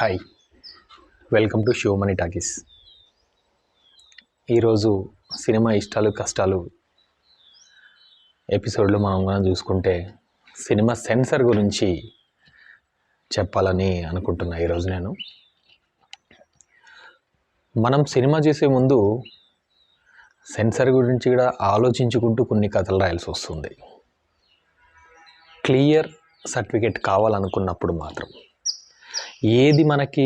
Hi welcome to show money talkies ఈరోజు cinema ఇష్టాలు కష్టాలు ఎపిసోడ్లో మనం మనం చూసుకుంటే సినిమా సెన్సర్ గురించి చెప్పాలని అనుకుంటున్నా ఈరోజు నేను. మనం సినిమా చేసే ముందు సెన్సర్ గురించి కూడా ఆలోచించుకుంటూ కొన్ని కథలు రాయాల్సి వస్తుంది. క్లియర్ సర్టిఫికేట్ కావాలనుకున్నప్పుడు మాత్రం. ఏది మనకి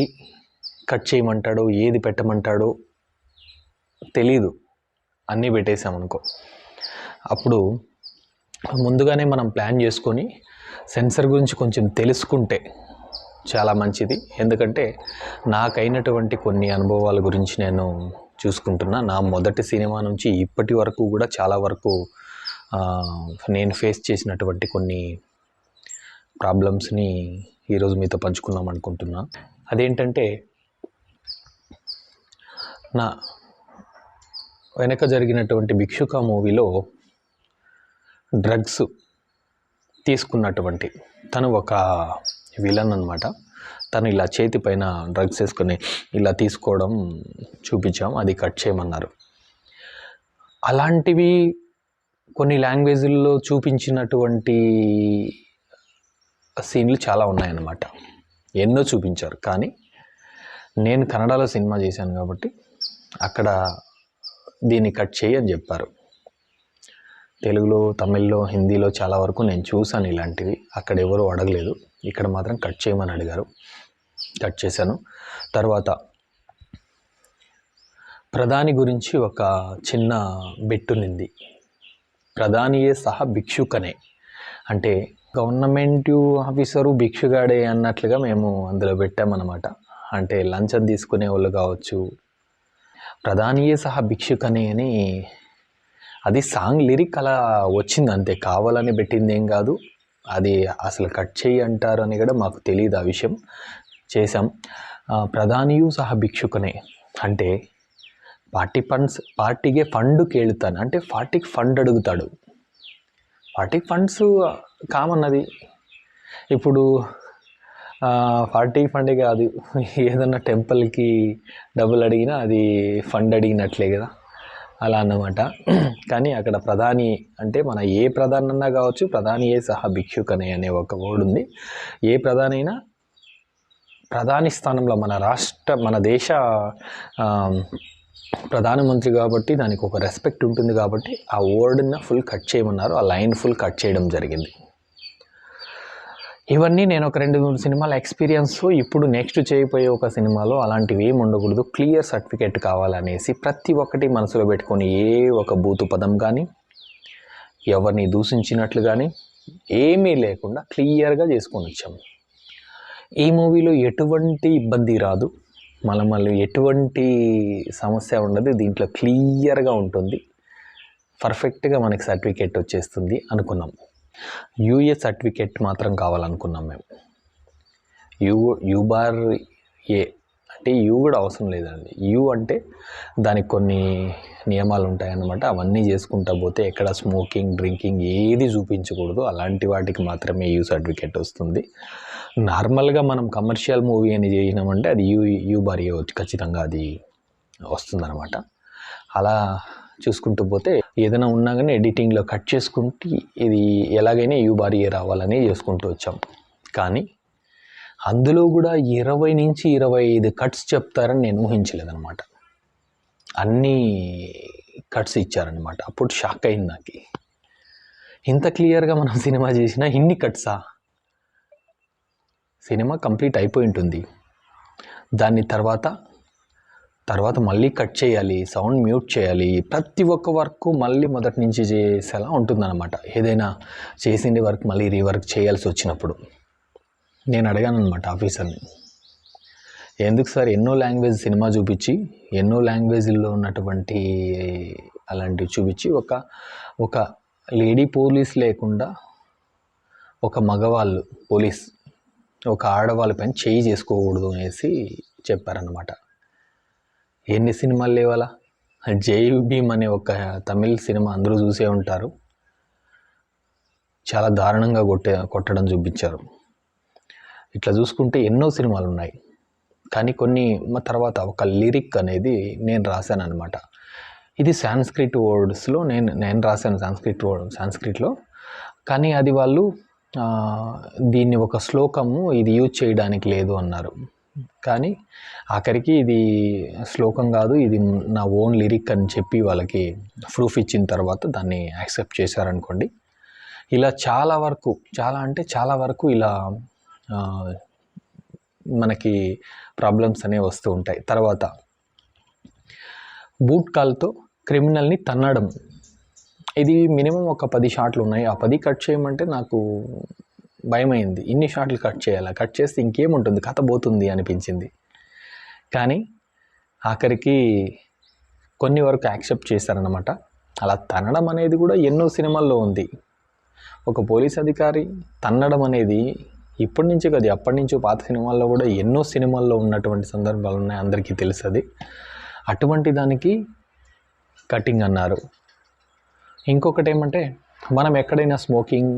కట్ చేయమంటాడో ఏది పెట్టమంటాడో తెలీదు. అన్నీ పెట్టేసామనుకో అప్పుడు ముందుగానే మనం ప్లాన్ చేసుకొని సెన్సర్ గురించి కొంచెం తెలుసుకుంటే చాలా మంచిది. ఎందుకంటే నాకైనటువంటి కొన్ని అనుభవాల గురించి నేను చూసుకుంటున్నా. నా మొదటి సినిమా నుంచి ఇప్పటి వరకు కూడా చాలా వరకు నేను ఫేస్ చేసినటువంటి కొన్ని ప్రాబ్లమ్స్ని ఈరోజు మీతో పంచుకుందాం అనుకుంటున్నా. అదేంటంటే నా వెనక జరిగినటువంటి భిక్షుక మూవీలో డ్రగ్స్ తీసుకున్నటువంటి తను ఒక విలన్ అనమాట తను ఇలా చేతి పైన డ్రగ్స్ వేసుకొని ఇలా తీసుకోవడం చూపించాం అది కట్ చేయమన్నారు. అలాంటివి కొన్ని లాంగ్వేజ్ల్లో చూపించినటువంటి సీన్లు చాలా ఉన్నాయన్నమాట. ఎన్నో చూపించారు. కానీ నేను కన్నడలో సినిమా చేశాను కాబట్టి అక్కడ దీన్ని కట్ చేయి అని చెప్పారు. తెలుగులో తమిళ్ళో హిందీలో చాలా వరకు నేను చూశాను ఇలాంటివి. అక్కడ ఎవరు అడగలేదు. ఇక్కడ మాత్రం కట్ చేయమని అడిగారు. కట్ చేశాను. తర్వాత ప్రధాని గురించి ఒక చిన్న బెట్టునింది ప్రధానియే సహా భిక్షుకనే. అంటే గవర్నమెంట్ ఆఫీసరు భిక్షుగాడే అన్నట్లుగా మేము అందులో పెట్టామన్నమాట. అంటే లంచం తీసుకునే వాళ్ళు కావచ్చు ప్రధానియే సహా భిక్షుకనే అని అది సాంగ్ లిరిక్ అలా వచ్చింది అంతే. కావాలని పెట్టింది ఏం కాదు అది అసలు కట్ చేయి అంటారు అని కూడా మాకు తెలియదు ఆ విషయం. చేసాం ప్రధానియు సహా భిక్షుకనే. అంటే పార్టీ ఫండ్స్ పార్టీకే ఫండ్ కేళుతాను. అంటే పార్టీకి ఫండ్ అడుగుతాడు. పార్టీ ఫండ్స్ కామన్ అది. ఇప్పుడు పార్టీ ఫండే కాదు ఏదన్నా టెంపుల్కి డబ్బులు అడిగినా అది ఫండ్ అడిగినట్లే కదా. అలా అన్నమాట. కానీ అక్కడ ప్రధాని అంటే మన ఏ ప్రధానన్నా కావచ్చు ప్రధాని ఏ సహా భిక్షుకనే అనే ఒక వర్డ్ ఉంది. ఏ ప్రధాని అయినా ప్రధాని స్థానంలో మన రాష్ట్ర మన దేశ ప్రధానమంత్రి కాబట్టి దానికి ఒక రెస్పెక్ట్ ఉంటుంది కాబట్టి ఆ వర్డ్ని ఫుల్ కట్ చేయమన్నారు. ఆ లైన్ ఫుల్ కట్ చేయడం జరిగింది. ఇవన్నీ నేను ఒక రెండు మూడు సినిమాల ఎక్స్పీరియన్స్ ఇప్పుడు నెక్స్ట్ చేయబోయే ఒక సినిమాలో అలాంటివి ఏమి ఉండకూడదు. క్లియర్ సర్టిఫికేట్ కావాలనేసి ప్రతి ఒక్కటి మనసులో పెట్టుకొని ఏ ఒక బూతు పదం కానీ ఎవరిని దూషించినట్లు కానీ ఏమీ లేకుండా క్లియర్గా చేసుకొని వచ్చాము. ఈ మూవీలో ఎటువంటి ఇబ్బంది రాదు. మళ్ళీ మళ్ళీ ఎటువంటి సమస్య ఉండదు. దీంట్లో క్లియర్గా ఉంటుంది. పర్ఫెక్ట్గా మనకి సర్టిఫికేట్ వచ్చేస్తుంది అనుకున్నాం. యూఏ సర్టిఫికేట్ మాత్రం కావాలనుకున్నాం మేము. యూ యూబార్ ఏ అంటే యూ కూడా అవసరం లేదండి. యూ అంటే దానికి కొన్ని నియమాలు ఉంటాయన్నమాట. అవన్నీ చేసుకుంటా పోతే ఎక్కడ స్మోకింగ్ డ్రింకింగ్ ఏది చూపించకూడదు. అలాంటి వాటికి మాత్రమే యూ సర్టిఫికేట్ వస్తుంది. నార్మల్గా మనం కమర్షియల్ మూవీ అని చేసినామంటే అది యూ యూ బార్ ఖచ్చితంగా అది వస్తుందన్నమాట. అలా చూసుకుంటూ పోతే ఏదైనా ఉన్నా కానీ ఎడిటింగ్లో కట్ చేసుకుంటే ఇది ఎలాగైనా యూ బారీ రావాలని చేసుకుంటూ వచ్చాం. కానీ అందులో కూడా ఇరవై నుంచి ఇరవై ఐదు కట్స్ చెప్తారని నేను ఊహించలేదన్నమాట. అన్నీ కట్స్ ఇచ్చారనమాట అప్పుడు షాక్ అయింది నాకు. ఇంత క్లియర్గా మనం సినిమా చేసినా ఇన్ని కట్సా? సినిమా కంప్లీట్ అయిపోయి ఉంటుంది. దాని తర్వాత తర్వాత మళ్ళీ కట్ చేయాలి సౌండ్ మ్యూట్ చేయాలి. ప్రతి ఒక్క వర్క్ మళ్ళీ మొదటి నుంచి చేసేలా ఉంటుందన్నమాట. ఏదైనా చేసింది వర్క్ మళ్ళీ రీవర్క్ చేయాల్సి వచ్చినప్పుడు. నేను అడిగాను అనమాట ఆఫీసర్ని. ఎందుకు సార్ ఎన్నో లాంగ్వేజ్ సినిమా చూపించి ఎన్నో లాంగ్వేజ్లో ఉన్నటువంటి అలాంటివి చూపించి ఒక ఒక లేడీ పోలీస్ లేకుండా ఒక మగవాళ్ళు పోలీస్ ఒక ఆడవాళ్ళ పైన చేయి చేసుకోకూడదు అనేసి చెప్పారనమాట ఎన్ని సినిమాలు లేవాలా? జై భీమ్ అనే ఒక తమిళ్ సినిమా అందరూ చూసే ఉంటారు. చాలా దారుణంగా కొట్టే కొట్టడం చూపించారు. ఇట్లా చూసుకుంటే ఎన్నో సినిమాలు ఉన్నాయి కానీ కొన్ని తర్వాత ఒక లిరిక్ అనేది నేను రాశాను అనమాట ఇది సాంస్క్రిట్ వర్డ్స్లో నేను నేను రాశాను సాంస్క్రిట్ వర్డ్ సాంస్క్రిట్లో. కానీ అది వాళ్ళు దీన్ని ఒక శ్లోకము ఇది యూజ్ చేయడానికి లేదు అన్నారు. కానీ ఆఖరికి ఇది శ్లోకం కాదు ఇది నా ఓన్ లిరిక్ అని చెప్పి వాళ్ళకి ప్రూఫ్ ఇచ్చిన తర్వాత దాన్ని యాక్సెప్ట్ చేశారనుకోండి. ఇలా చాలా వరకు చాలా అంటే చాలా వరకు ఇలా మనకి ప్రాబ్లమ్స్ అనేవి వస్తూ ఉంటాయి. తర్వాత బూట్ కాల్తో క్రిమినల్ని తన్నడం. ఇది మినిమం ఒక పది షాట్లు ఉన్నాయి. ఆ పది కట్ చేయమంటే నాకు భయమైంది. ఇన్ని షాట్లు కట్ చేయాలా? కట్ చేస్తే ఇంకేముంటుంది? కథ పోతుంది అనిపించింది. కానీ ఆఖరికి కొన్ని వరకు యాక్సెప్ట్ చేశారనమాట అలా తన్నడం అనేది కూడా ఎన్నో సినిమాల్లో ఉంది. ఒక పోలీస్ అధికారి తన్నడం అనేది ఇప్పటి నుంచి కాదు ఎప్పటి నుంచో పాత సినిమాల్లో కూడా ఎన్నో సినిమాల్లో ఉన్నటువంటి సందర్భాలు ఉన్నాయి అందరికీ తెలుసు అది అటువంటి దానికి కటింగ్ అన్నారు. ఇంకొకటి ఏమంటే మనం ఎక్కడైనా స్మోకింగ్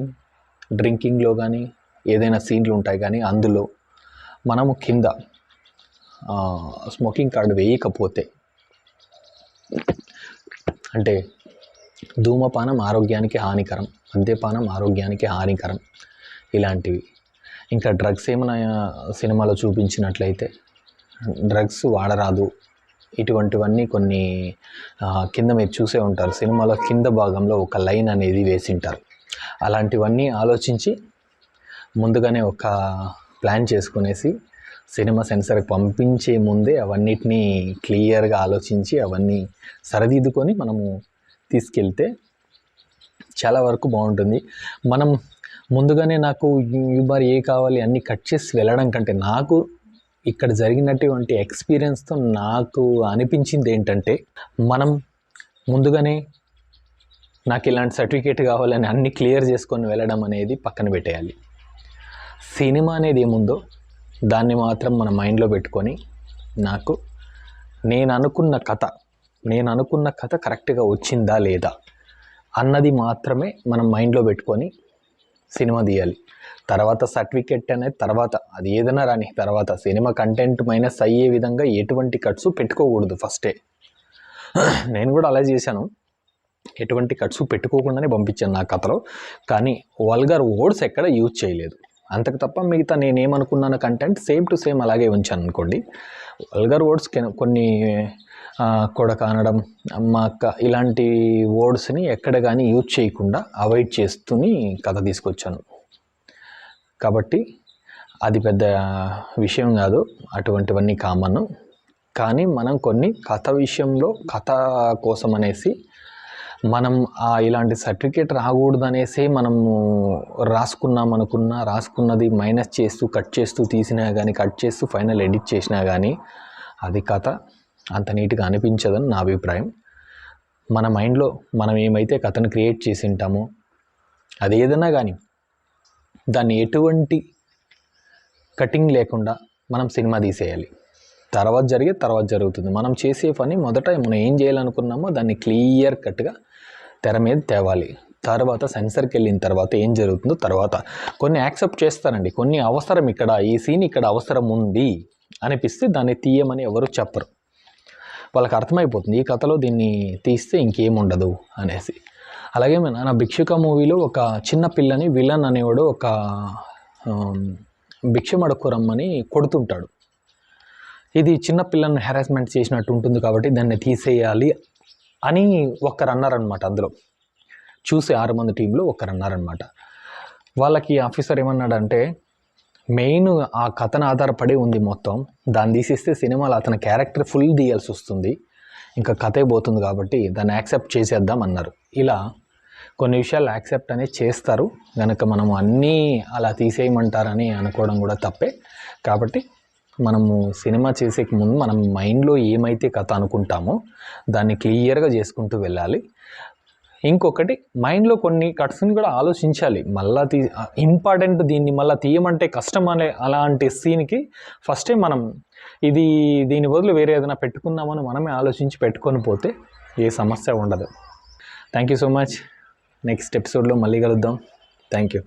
డ్రింకింగ్లో కానీ ఏదైనా సీన్లు ఉంటాయి కానీ అందులో మనము కింద స్మోకింగ్ కార్డు వేయకపోతే అంటే ధూమపానం ఆరోగ్యానికి హానికరం మద్యపానం ఆరోగ్యానికి హానికరం ఇలాంటివి. ఇంకా డ్రగ్స్ ఏమైనా సినిమాలో చూపించినట్లయితే డ్రగ్స్ వాడరాదు. ఇటువంటివన్నీ కొన్ని కింద మీరు చూసే ఉంటారు. సినిమాలో కింద భాగంలో ఒక లైన్ అనేది వేసింటారు. అలాంటివన్నీ ఆలోచించి ముందుగానే ఒక ప్లాన్ చేసుకునేసి సినిమా సెన్సర్కి పంపించే ముందే అవన్నిటినీ క్లియర్గా ఆలోచించి అవన్నీ సరిదిద్దుకొని మనము తీసుకెళ్తే చాలా వరకు బాగుంటుంది. మనం ముందుగానే నాకు ఈ బార్ ఏ కావాలి అన్నీ కట్ చేసి వెళ్ళడం కంటే నాకు ఇక్కడ జరిగినటువంటి ఎక్స్పీరియన్స్తో నాకు అనిపించింది ఏంటంటే మనం ముందుగానే నాకు ఇలాంటి సర్టిఫికేట్ కావాలని అన్ని క్లియర్ చేసుకొని వెళ్ళడం అనేది పక్కన పెట్టేయాలి. సినిమా అనేది ఏముందో దాన్ని మాత్రం మన మైండ్లో పెట్టుకొని నాకు నేను అనుకున్న కథ నేను అనుకున్న కథ కరెక్ట్గా వచ్చిందా లేదా అన్నది మాత్రమే మనం మైండ్లో పెట్టుకొని సినిమా తీయాలి. తర్వాత సర్టిఫికెట్ అనేది తర్వాత అది ఏదైనా రాని తర్వాత సినిమా కంటెంట్ మైనస్ అయ్యే విధంగా ఎటువంటి కట్స్ పెట్టుకోకూడదు ఫస్టే. నేను కూడా అలా చేశాను. ఎటువంటి కట్స్ పెట్టుకోకుండానే పంపించాను నా కథలో. కానీ వల్గర్ వర్డ్స్ ఎక్కడ యూజ్ చేయలేదు. అంతకు తప్ప మిగతా నేనేమనుకున్నాను కంటెంట్ సేమ్ టు సేమ్ అలాగే ఉంచాను అనుకోండి. వల్గర్ వర్డ్స్ కొన్ని కొడక అనడం అమ్మ అక్క ఇలాంటి వర్డ్స్ని ఎక్కడ కానీ యూజ్ చేయకుండా అవాయిడ్ చేస్తూని కథ తీసుకొచ్చాను. కాబట్టి అది పెద్ద విషయం కాదు అటువంటివన్నీ కామన్. కానీ మనం కొన్ని కథ విషయంలో కథ కోసం అనేసి మనం ఆ ఇలాంటి సర్టిఫికేట్ రాకూడదు అనేసి మనము రాసుకున్నాం అనుకున్నా రాసుకున్నది మైనస్ చేస్తూ కట్ చేస్తూ తీసినా కానీ కట్ చేస్తూ ఫైనల్ ఎడిట్ చేసినా కానీ అది కథ. అంత నీట్గా అనిపించదని నా అభిప్రాయం. మన మైండ్లో మనం ఏమైతే కథను క్రియేట్ చేసి ఉంటామో అది ఏదైనా కానీ దాన్ని ఎటువంటి కటింగ్ లేకుండా మనం సినిమా తీసేయాలి. తర్వాత జరిగే తర్వాత జరుగుతుంది. మనం చేసే పని మొదట మనం ఏం చేయాలనుకున్నామో దాన్ని క్లియర్ కట్గా తెర మీద తేవాలి. తర్వాత సెన్సర్కి వెళ్ళిన తర్వాత ఏం జరుగుతుందో తర్వాత కొన్ని యాక్సెప్ట్ చేస్తారండి. కొన్ని అవసరం ఇక్కడ ఈ సీన్ ఇక్కడ అవసరం ఉంది అనిపిస్తే దాన్ని తీయమని ఎవరు చెప్పరు. వాళ్ళకి అర్థమైపోతుంది ఈ కథలో దీన్ని తీస్తే ఇంకేముండదు అనేసి. అలాగే మన నా భిక్షుక మూవీలో ఒక చిన్న పిల్లని విలన్ అనేవాడు ఒక ఆమ్, రమ్మని కొడుతుంటాడు ఇది చిన్న పిల్లని హెరాస్మెంట్ చేసినట్టు ఉంటుంది కాబట్టి దాన్ని తీసేయాలి అని ఒక్కరు అన్నారనమాట అందులో. చూసే ఆరు మంది టీంలో ఒక్కరు అన్నారనమాట వాళ్ళకి ఆఫీసర్ ఏమన్నాడంటే మెయిన్ ఆ కథను ఆధారపడి ఉంది మొత్తం. దాన్ని తీసేస్తే సినిమాలో అతని క్యారెక్టర్ ఫుల్ తీయాల్సి వస్తుంది. ఇంకా కథే పోతుంది కాబట్టి దాన్ని యాక్సెప్ట్ చేసేద్దాం అన్నారు. ఇలా కొన్ని విషయాలు యాక్సెప్ట్ అనేది చేస్తారు. కనుక మనం అన్నీ అలా తీసేయమంటారని అనుకోవడం కూడా తప్పే. కాబట్టి మనము సినిమా చేసే ముందు మనం మైండ్లో ఏమైతే కథ అనుకుంటామో దాన్ని క్లియర్గా చేసుకుంటూ వెళ్ళాలి. ఇంకొకటి మైండ్లో కొన్ని కట్స్ని కూడా ఆలోచించాలి. మళ్ళా తీ ఇంపార్టెంట్ దీన్ని మళ్ళీ తీయమంటే కష్టం అనే అలాంటి సీన్కి ఫస్టే మనం ఇది దీని బదులు వేరే ఏదైనా పెట్టుకుందామని మనమే ఆలోచించి పెట్టుకొని పోతే ఏ సమస్య ఉండదు. Thank you so much next ఎపిసోడ్లో మళ్ళీ కలుద్దాం. Thank you